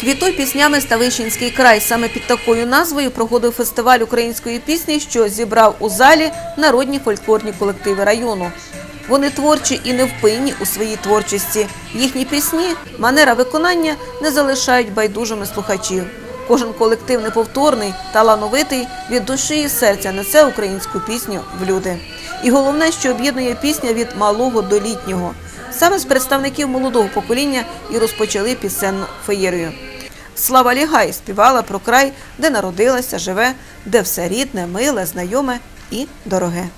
Квітой піснями Ставищенський край. Саме під такою назвою проходив фестиваль української пісні, що зібрав у залі народні фольклорні колективи району. Вони творчі і невпинні у своїй творчості. Їхні пісні, манера виконання не залишають байдужими слухачів. Кожен колектив неповторний, талановитий, від душі і серця несе українську пісню в люди. І головне, що об'єднує пісня від малого до літнього. Саме з представників молодого покоління і розпочали пісенну феєрію. Слава Лігай співала про край, де народилася, живе, де все рідне, миле, знайоме і дороге.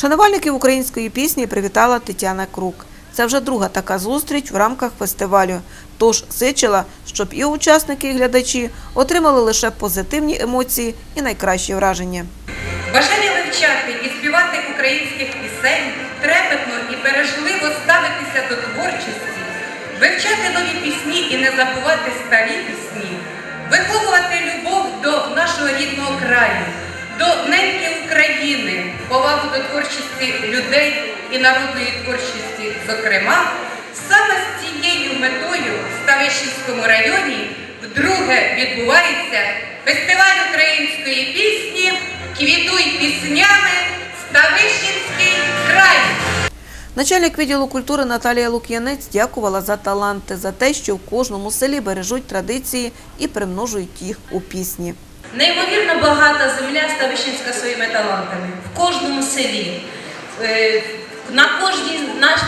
Шанувальників української пісні привітала Тетяна Крук. Це вже друга така зустріч в рамках фестивалю. Тож сичила, щоб і учасники, і глядачі отримали лише позитивні емоції і найкращі враження. Бажання вивчати і співати українських пісень, трепетно і бережливо ставитися до творчості, вивчати нові пісні і не забувати старі пісні, виховувати любов до нашого рідного краю, до неньки України, повагу до творчості людей і народної творчості, зокрема, саме з цією метою в Ставищенському районі вдруге відбувається фестиваль української пісні Квітуй піснями Ставищенський край. Начальник відділу культури Наталія Лук'янець дякувала за таланти, за те, що в кожному селі бережуть традиції і примножують їх у пісні. Неймовірно багата земля Ставищенська своїми талантами. В кожному селі, е, на кожній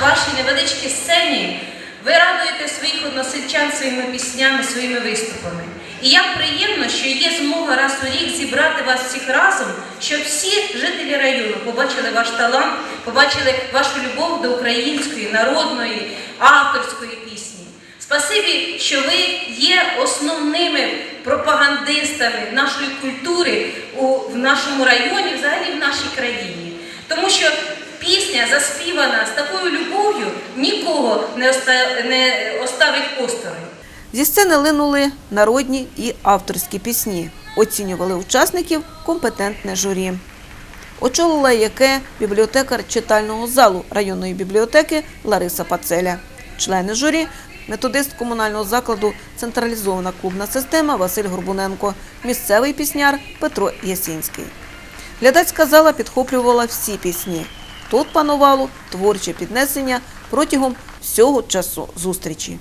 вашій невеличкій сцені ви радуєте своїх односельчан своїми піснями, своїми виступами. І як приємно, що є змога раз у рік зібрати вас всіх разом, щоб всі жителі району побачили ваш талант, побачили вашу любов до української, народної, авторської пісні. Спасибі, що ви є основними пропагандистами нашої культури в нашому районі, взагалі в нашій країні. Тому що пісня заспівана з такою любов'ю нікого не оставить осторонь. Зі сцени линули народні і авторські пісні. Оцінювали учасників компетентне журі. Очолила яке бібліотекар читального залу районної бібліотеки Лариса Пацеля. Члени журі методист комунального закладу Централізована клубна система Василь Горбуненко, місцевий пісняр Петро Ясінський. Глядацька зала підхоплювала всі пісні. Тут панувало творче піднесення протягом всього часу зустрічі.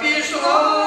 пішло.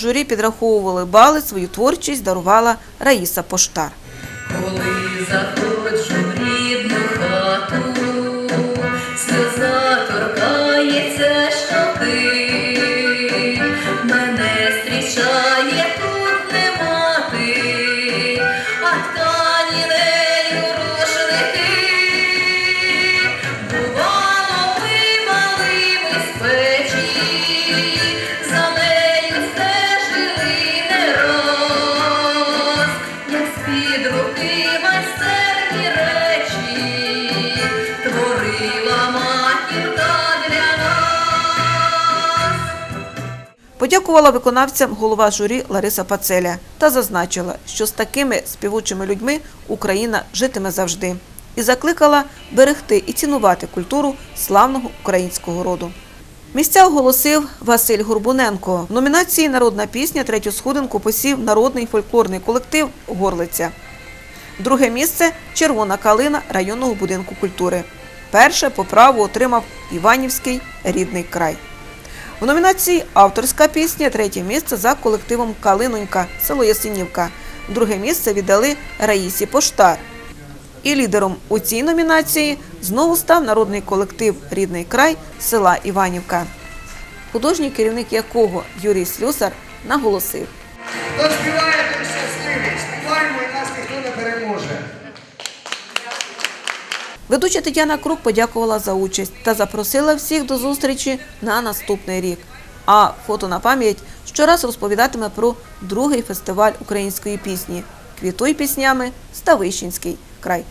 Журі підраховували бали, свою творчість дарувала Раїса Поштар. Коли заходжу Подякувала виконавцям голова журі Лариса Пацеля та зазначила, що з такими співучими людьми Україна житиме завжди. І закликала берегти і цінувати культуру славного українського роду. Місця оголосив Василь Горбуненко. В номінації Народна пісня третю сходинку посів народний фольклорний колектив Горлиця. Друге місце Червона калина районного будинку культури. Перше по праву отримав Іванівський рідний край. В номінації Авторська пісня третє місце за колективом Калинонька, село Ясенівка. Друге місце віддали Раїсі Поштар. І лідером у цій номінації знову став народний колектив Рідний край села Іванівка, художній керівник якого Юрій Слюсар наголосив. Ведуча Тетяна Крук подякувала за участь та запросила всіх до зустрічі на наступний рік. А фото на пам'ять щораз розповідатиме про другий фестиваль української пісні Квітуй піснями Ставищенський край.